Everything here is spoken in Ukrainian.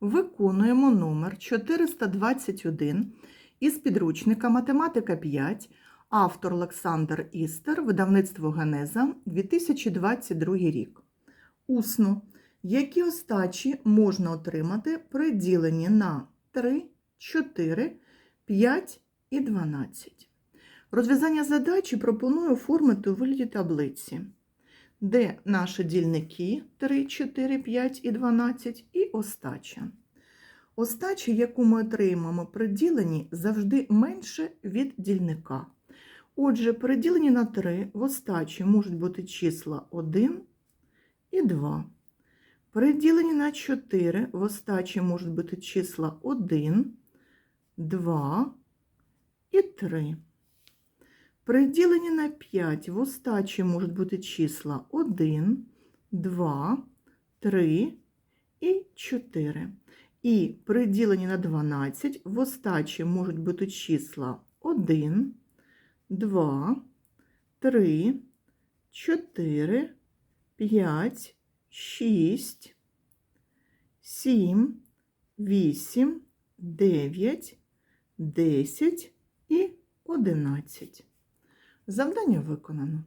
Виконуємо номер 421 із підручника Математика 5, автор Олександр Істер, видавництво Генеза, 2022 рік. Усно. Які остачі можна отримати при діленні на 3, 4, 5 і 12? Розв'язання задачі пропоную оформити у вигляді таблиці, де наші дільники 3, 4, 5 і 12 і остача. Остача, яку ми отримаємо при діленні, завжди менше від дільника. Отже, при діленні на 3 в остачі можуть бути числа 1 і 2. При діленні на 4 в остачі можуть бути числа 1, 2 і 3. При діленні на 5 в остачі можуть бути числа 1, 2, 3 і 4. І при діленні на 12 в остачі можуть бути числа 1, 2, 3, 4, 5, 6, 7, 8, 9, 10 і 11. Завдання виконано.